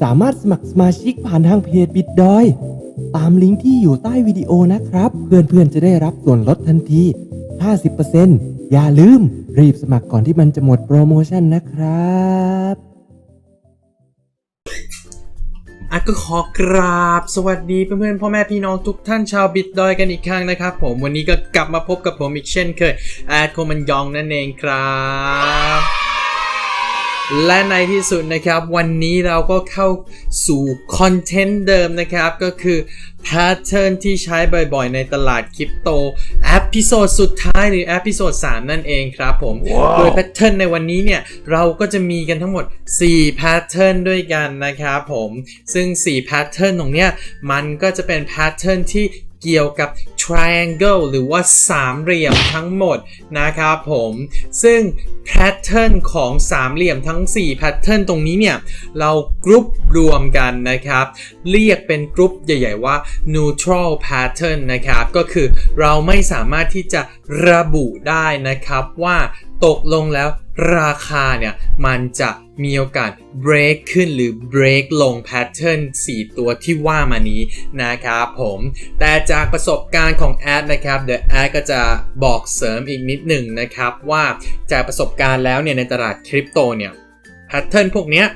สามารถสมัครสมาชิกผ่านทางเพจบิดดอย ตามลิงก์ที่อยู่ใต้วิดีโอนะครับ เพื่อนๆจะได้รับส่วนลดทันที 50%อย่าลืมรีบสมัครก่อนที่มันจะหมดโปรโมชั่นนะครับอะก็ขอกราบ สวัสดีเพื่อนๆพ่อแม่พี่น้องทุกท่านชาวบิดดอยกันอีกครั้งนะครับ ผมวันนี้ก็กลับมาพบกับผมอีกเช่นเคยแอดโคมันยองนั่นเองครับ และในที่สุดนะครับ วันนี้เราก็เข้าสู่คอนเทนต์เดิมนะครับ ก็คือแพทเทิร์นที่ใช้บ่อยๆ ในตลาดคริปโตเอพิโซดสุดท้ายหรือเอพิโซด3นั่นเองครับผมโดยแพทเทิร์นในวันนี้เนี่ย เราก็จะมีกันทั้งหมด 4 แพทเทิร์นด้วยกันนะครับผม ซึ่ง 4 แพทเทิร์นตรงเนี้ยมันก็จะเป็นแพทเทิร์นที่ เกี่ยวกับ triangle หรือว่าสามเหลี่ยมทั้งหมดนะครับผม ซึ่งแพทเทิร์นของสามเหลี่ยมทั้ง4แพทเทิร์นตรงนี้เนี่ย เรากรุ๊ปรวมกันนะครับ เรียกเป็นกรุ๊ปใหญ่ๆว่า neutral pattern นะครับ ก็คือเราไม่สามารถที่จะระบุได้นะครับว่าตกลงแล้ว ราคาเนี่ยมันจะมีโอกาส break ขึ้นหรือ break ลง pattern 4 ตัวที่ว่ามานี้นะครับผม แต่จากประสบการณ์ของแอดนะครับเดี๋ยวแอดก็จะบอกเสริมอีกนิดหนึ่งนะครับ ว่าจากประสบการณ์แล้วเนี่ยในตลาดคริปโตเนี่ยแพทเทิร์นพวกเนี้ย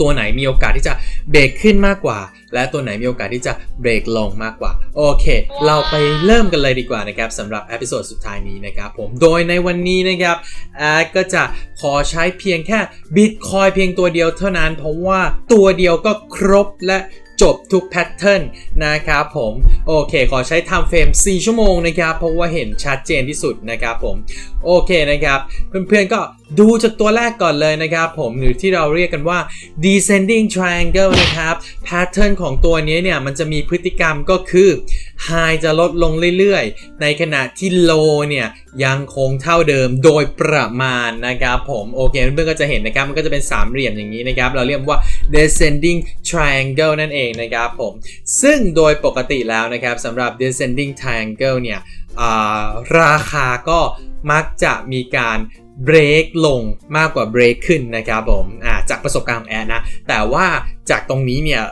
ตัวไหนมีโอกาสที่จะเบรกขึ้นมากกว่า และตัวไหนมีโอกาสที่จะเบรกลงมากกว่า โอเค เราไปเริ่มกันเลยดีกว่านะครับสำหรับเอพิโซดสุดท้ายนี้นะครับผมโดยในวันนี้นะครับแอดก็จะขอใช้เพียงแค่บิตคอยเพียงตัวเดียวเท่านั้น เพราะว่าตัวเดียวก็ครบและจบทุกแพทเทิร์นนะครับผม โอเค ขอใช้ไทม์เฟรม 4 ชั่วโมงนะครับ เพราะว่าเห็นชัดเจนที่สุดนะครับผม โอเคนะครับ เพื่อนๆก็ดูจากตัวแรกก่อนเลยนะครับผมหรือที่เราเรียกกันว่า descending triangle นะครับแพทเทิร์นของตัวนี้เนี่ย มันจะมีพฤติกรรมก็คือ high จะลดลงเรื่อยๆ ในขณะที่ low เนี่ย ยังคงเท่าเดิมโดยประมาณนะครับผมโอเคเพื่อนๆก็จะเห็นนะครับ มันก็จะเป็นสามเหลี่ยมอย่างนี้นะครับ เราเรียกว่า descending triangle นั่นเองนะครับผม ซึ่งโดยปกติแล้วนะครับสำหรับ descending triangle เนี่ยาราคาก็มักจะมีการ เบรกลงมากกว่าเบรกขึ้นนะครับผมอ่าจากประสบการณ์ของแอนนะ แต่ว่าจากตรงนี้เนี่ย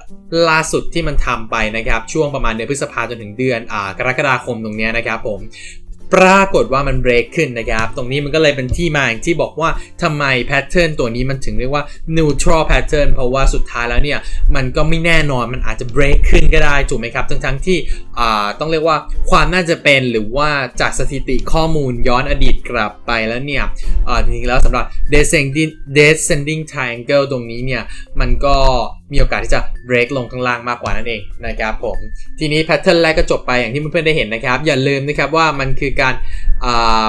ล่าสุดที่มันทำไปนะครับ ช่วงประมาณเดือนพฤษภาจนถึงเดือนอ่ากรกฎาคมตรงนี้นะครับผม ปรากฏว่ามันเบรกขึ้นนะครับ ตรงนี้มันก็เลยเป็นที่มาอย่างที่บอกว่าทำไมแพทเทิร์นตัวนี้มันถึงเรียกว่า neutral pattern เพราะว่าสุดท้ายแล้วเนี่ย มันก็ไม่แน่นอนมันอาจจะเบรกขึ้นก็ได้ถูกไหมครับ ทั้งทั้งๆที่ต้องเรียกว่าความน่าจะเป็นหรือว่าจากสถิติข้อมูลย้อนอดีตกลับไปแล้วเนี่ยจริงๆแล้วสำหรับ descending descending triangle ตรงนี้เนี่ย มันก็ มีโอกาสที่จะ break ลงข้างล่างมากกว่านั่นเองนะครับผม ทีนี้แพทเทิร์นแรกก็จบไปอย่างที่เพื่อนๆได้เห็นนะครับ อย่าลืมนะครับว่ามันคือการอ่า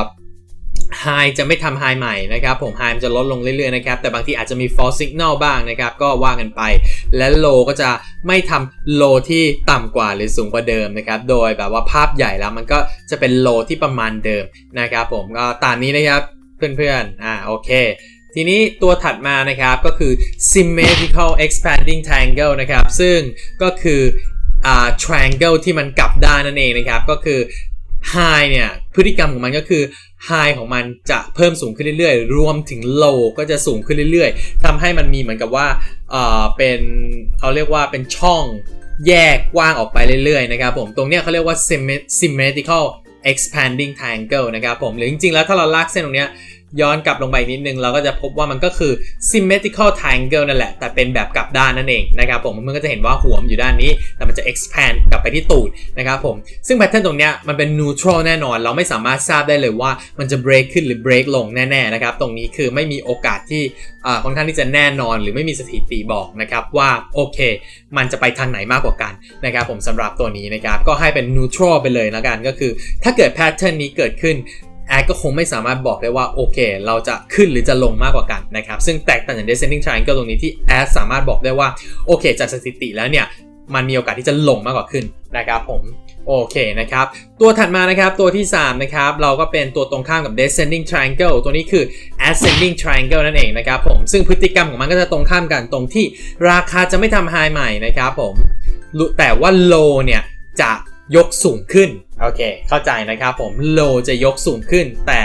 High จะไม่ทำ High ใหม่นะครับผม High มันจะลดลงเรื่อยๆนะครับแต่บางทีอาจจะมี false signal บ้างนะครับก็ว่ากันไป และ low ก็จะไม่ทำ low ที่ต่ำกว่าหรือสูงกว่าเดิมนะครับโดยแบบว่าภาพใหญ่แล้วมันก็จะเป็น low ที่ประมาณเดิมนะครับผมก็ตามนี้นะครับเพื่อนๆอ่าโอเค ทีนี้ตัวถัดมานะครับก็คือ symmetrical expanding triangle นะครับ ซึ่งก็คืออ triangle ที่มันกลับด้านนั่นเองนะครับ ก็คือ high เนี่ย พฤติกรรมของมันก็คือ high ของมันจะเพิ่มสูงขึ้นเรื่อยๆ รวมถึง low ก็จะสูงขึ้นเรื่อยๆทำให้มันมีเหมือนกับว่าเป็นเขาเรียกว่าเป็นช่องแยกกว้างออกไปเรื่อยๆนะครับผม ตรงเนี้ยเขาเรียกว่า symmet- symmetrical expanding triangle นะครับผม หรือจริงๆ แล้วถ้าเราลากเส้นตรงเนี้ย ย้อนกลับลงไปนิดนึงเราก็จะพบว่ามันก็คือ symmetrical triangle นั่นแหละ แต่เป็นแบบกลับด้านนั่นเองนะครับผมมันก็จะเห็นว่าหัวมันอยู่ด้านนี้ แต่มันจะ expand กลับไปที่ตูดนะครับผม ซึ่ง pattern ตรงเนี้ยมันเป็น neutral แน่นอน เราไม่สามารถทราบได้เลยว่ามันจะ break ขึ้นหรือ break ลงแน่ๆนะครับ ตรงนี้คือไม่มีโอกาสที่ค่อนข้างที่จะแน่นอนหรือไม่มีสถิติบอกนะครับว่าโอเค มันจะไปทางไหนมากกว่ากันนะครับผมสำหรับตัวนี้นะครับก็ให้เป็น neutral ไปเลยแล้วกันก็คือ ถ้าเกิด pattern นี้เกิดขึ้น แอดก็คงไม่สามารถบอกได้ว่าโอเค เราจะขึ้นหรือจะลงมากกว่ากันนะครับ ซึ่งแตกต่างจาก descending triangle ตรงนี้ที่แอดสามารถบอกได้ว่าโอเค จากสถิติแล้วเนี่ยมันมีโอกาสที่จะลงมากกว่าขึ้นนะครับผมโอเคนะครับ ตัวถัดมานะครับตัวที่ 3 นะครับ เราก็เป็นตัวตรงข้ามกับ descending triangle ตัวนี้คือ ascending triangle นั่นเองนะครับผมซึ่งพฤติกรรมของมันก็จะตรงข้ามกันตรงที่ราคาจะไม่ทำ high ใหม่นะครับผมแต่ว่า low เนี่ยจะ ยกสูงขึ้น โอเค เข้าใจนะครับผม low จะยกสูงขึ้น แต่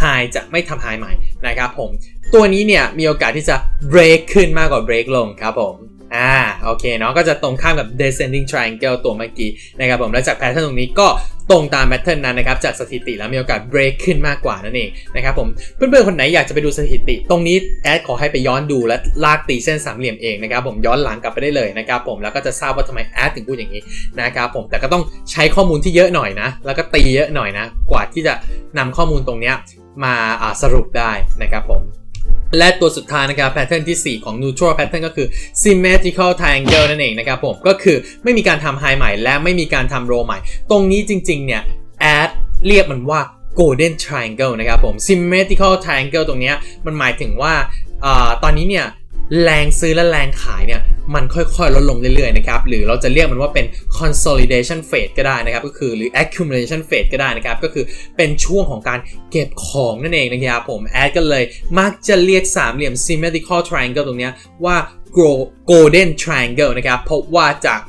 high จะไม่ทำ high ใหม่นะครับผม ตัวนี้เนี่ยมีโอกาสที่จะ break ขึ้นมากกว่า break ลงครับผม อ่าโอเคเนาะก็จะตรงข้ามกับ descending triangle ตัวเมื่อกี้นะครับผมและจากแพทเทิร์นตรงนี้ก็ตรงตามแพทเทิร์นนั้นนะครับจากสถิติแล้วมีโอกาส break ขึ้นมากกว่านั่นเองนะครับผมเพื่อนๆคนไหนอยากจะไปดูสถิติ ตรงนี้แอดขอให้ไปย้อนดูและลากตีเส้นสามเหลี่ยมเองนะครับผมย้อนหลังกลับไปได้เลยนะครับผมแล้วก็จะทราบว่าทำไมแอดถึงพูดอย่างนี้นะครับผมแต่ก็ต้องใช้ข้อมูลที่เยอะหน่อยนะ แล้วก็ตีเยอะหน่อยนะ กว่าที่จะนำข้อมูลตรงเนี้ยมาสรุปได้นะครับผม และตัวสุดท้ายนะครับแพทเทิร์นที่ 4 ของ neutral pattern ก็คือ symmetrical triangle นั่นเองนะครับผมก็คือไม่มีการทำ high ใหม่ และไม่มีการทำ low ใหม่ ตรงนี้จริงๆ เนี่ย add เรียกมันว่า golden triangle นะครับผม symmetrical triangle ตรงนี้มันหมายถึงว่าอาตอนนี้เนี่ยแรงซื้อและแรงขายเนี่ย มันค่อยๆ ลดลงเรื่อยๆนะครับหรือเราจะเรียกมันว่าเป็น consolidation phase ก็ได้นะครับก็คือหรือ accumulation phase ก็ได้นะครับก็คือเป็นช่วงของการเก็บของนั่นเองนะครับผมแอดก็เลยมักจะเรียกสามเหลี่ยม symmetrical triangle ตรงนี้ว่า golden triangle นะครับเพราะว่าจาก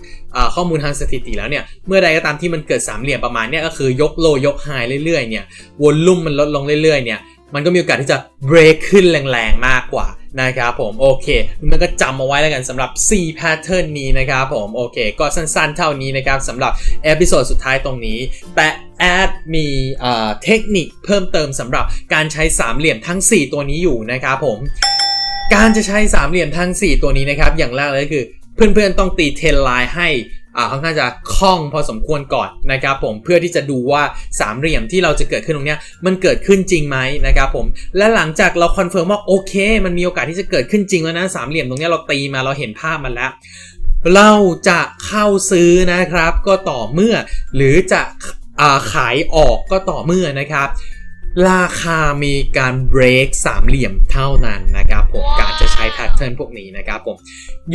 ข้อมูลทางสถิติแล้วเนี่ยเมื่อใดก็ตามที่มันเกิดสามเหลี่ยมประมาณเนี้ยก็คือยกโลยกไฮเรื่อยๆเนี่ยวอลลุ่มมันลดลงเรื่อยๆเนี่ย มันก็มีโอกาสที่จะ break ขึ้นแรงๆมากกว่านะครับผมโอเคมันก็จำเอาไว้แล้วกันสำหรับ 4 pattern นี้นะครับผมโอเค ก็สั้นๆเท่านี้นะครับสำหรับเอพิโซดสุดท้ายตรงนี้ แต่แอดมีเทคนิคเพิ่มเติมสำหรับการใช้สามเหลี่ยมทั้ง 4 ตัวนี้อยู่นะครับผมการจะใช้สามเหลี่ยมทั้ง 4 ตัวนี้นะครับ อย่างแรกเลยคือเพื่อนๆต้องตีเทนไลน์ให้ ค่อนข้างจะคล่องพอสมควรก่อนนะครับผมเพื่อที่จะดูว่าสามเหลี่ยมที่เราจะเกิดขึ้นตรงนี้มันเกิดขึ้นจริงไหมนะครับผมและหลังจากเราคอนเฟิร์มว่าโอเค มันมีโอกาสที่จะเกิดขึ้นจริงแล้วนะสามเหลี่ยมตรงนี้เราตีมาเราเห็นภาพมันแล้ว เราจะเข้าซื้อนะครับ ก็ต่อเมื่อ หรือจะอาขายออกก็ต่อเมื่อนะครับราคามีการ break สามเหลี่ยมเท่านั้นนะครับผมการจะใช้แพทเทิร์นพวกนี้นะครับผม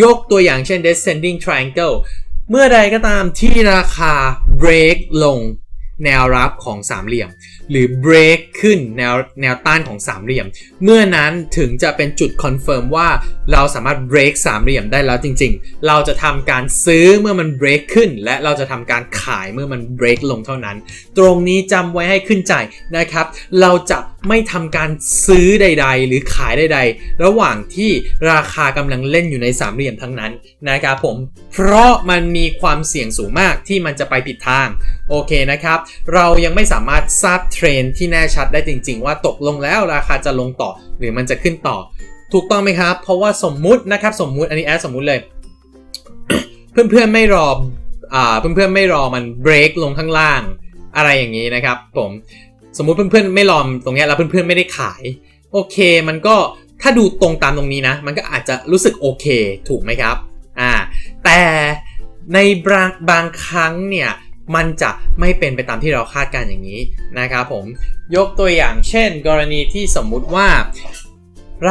ยกตัวอย่างเช่น descending triangle เมื่อใดก็ตามที่ราคา break ลงแนวรับของสามเหลี่ยม หรือ break ขึ้นแนวแนวต้านของสามเหลี่ยม เมื่อนั้นถึงจะเป็นจุดคอนเฟิร์มว่าเราสามารถ break สามเหลี่ยมได้แล้วจริง ๆ เราจะทำการซื้อเมื่อมัน break ขึ้น และเราจะทำการขายเมื่อมัน break ลงเท่านั้น ตรงนี้จำไว้ให้ขึ้นใจนะครับ เราจะไม่ทำการซื้อใด ๆ หรือขายใด ๆ ระหว่างที่ราคากำลังเล่นอยู่ในสามเหลี่ยมทั้งนั้นนะครับผม เพราะมันมีความเสี่ยงสูงมากที่มันจะไปผิดทาง โอเคนะครับ เรายังไม่สามารถทราบเทรนที่แน่ชัดได้จริง ๆ ว่าตกลงแล้วราคาจะลงต่อหรือมันจะขึ้นต่อ ถูกต้องไหมครับ เพราะว่าสมมุตินะครับสมมุติอันนี้แอดสมมุติเลย เพื่อนๆไม่รออ่าเพื่อนๆไม่รอมัน break ลงข้างล่างอะไรอย่างนี้นะครับ ผมสมมุติเพื่อนๆไม่รอมตรงเนี้ยแล้วเพื่อนๆไม่ได้ขาย โอเค มันก็ถ้าดูตรงตามตรงนี้นะ มันก็อาจจะรู้สึกโอเคถูกไหมครับอ่าแต่ในบางบางครั้งเนี่ย มันจะไม่เป็นไปตามที่เราคาดการ์อย่างนี้นะครับผมยกตัวอย่างเช่น กรณีที่สมมุติว่า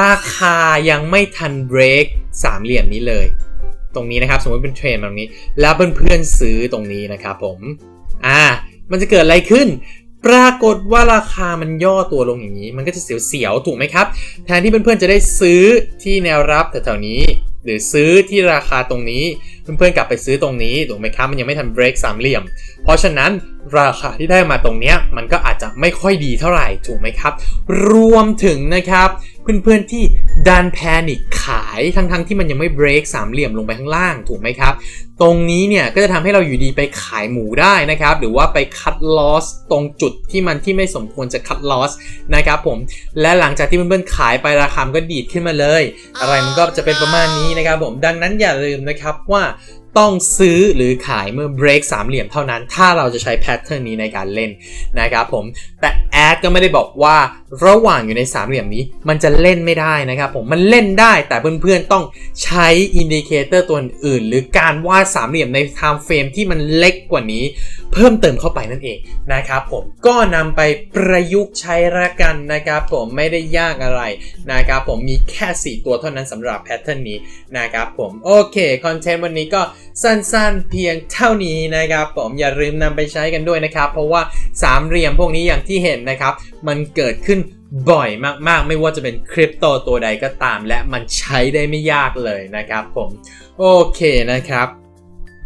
ราคายังไม่ทันเบรกสามเหลี่ยมนี้เลย ตรงนี้นะครับ สมมติเป็นเทรนแบบนี้ แล้วเพื่อนๆซื้อตรงนี้นะครับผมอ่ามันจะเกิดอะไรขึ้นปรากฏว่าราคามันย่อตัวลงอย่างนี้ มันก็จะเสียวๆถูกไหมครับ แทนที่เพื่อนๆจะได้ซื้อที่แนวรับแถวๆนี้ หรือซื้อที่ราคาตรงนี้เพื่อนๆกลับไปซื้อตรงนี้ถูกไหมครับมันยังไม่ทันเบรกสามเหลี่ยม เพราะฉะนั้นราคาที่ได้มาตรงเนี้ยมันก็อาจจะไม่ค่อยดีเท่าไหร่ถูกไหมครับ รวมถึงนะครับ เพื่อนๆที่ดันแพนิคขายทั้งๆที่มันยังไม่เบรกสามเหลี่ยมลงไปข้างล่างถูกไหมครับ ตรงนี้เนี่ยก็จะทำให้เราอยู่ดีไปขายหมูได้นะครับ หรือว่าไปคัดลอสตรงจุดที่มันที่ไม่สมควรจะคัดลอสนะครับผมและหลังจากที่เพื่อนๆขายไปราคาก็ดีดขึ้นมาเลย อะไรมันก็จะเป็นประมาณนี้นะครับผมดังนั้นอย่าลืมนะครับว่าต้องซื้อหรือขายเมื่อ break สามเหลี่ยมเท่านั้น ถ้าเราจะใช้แพทเทิร์นนี้ในการเล่นนะครับผม แต่แอดก็ไม่ได้บอกว่าระหว่างอยู่ในสามเหลี่ยมนี้ มันจะเล่นไม่ได้นะครับผมมันเล่นได้แต่เพื่อนๆต้องใช้อินดิเคเตอร์ตัวอื่น หรือการวาดสามเหลี่ยมใน time frame ที่มันเล็กกว่านี้ เพิ่มเติมเข้าไปนั่นเองนะครับผมก็นำไปประยุกต์ใช้ละกันนะครับผมไม่ได้ยากอะไรนะครับผมมีแค่ 4 ตัวเท่านั้นสำหรับแพทเทิร์นนี้นะครับผมโอเคคอนเทนต์วันนี้ก็สั้นๆเพียงเท่านี้นะครับผมอย่าลืมนำไปใช้กันด้วยนะครับ เพราะว่าสามเหลี่ยมพวกนี้อย่างที่เห็นนะครับ มันเกิดขึ้น บ่อยมากๆ ไม่ว่าจะเป็นคริปโตตัวใดก็ตาม และมันใช้ได้ไม่ยากเลยนะครับผมโอเคนะครับ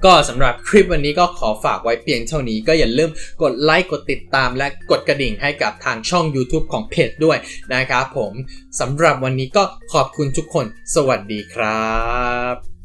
ก็สำหรับคลิปวันนี้ก็ขอฝากไว้เพียงเท่านี้ก็อย่าลืมกดไลค์กดติดตามและกดกระดิ่งให้กับทางช่อง YouTube ของเพจด้วยนะครับผมสำหรับวันนี้ก็ขอบคุณทุกคน สวัสดีครับ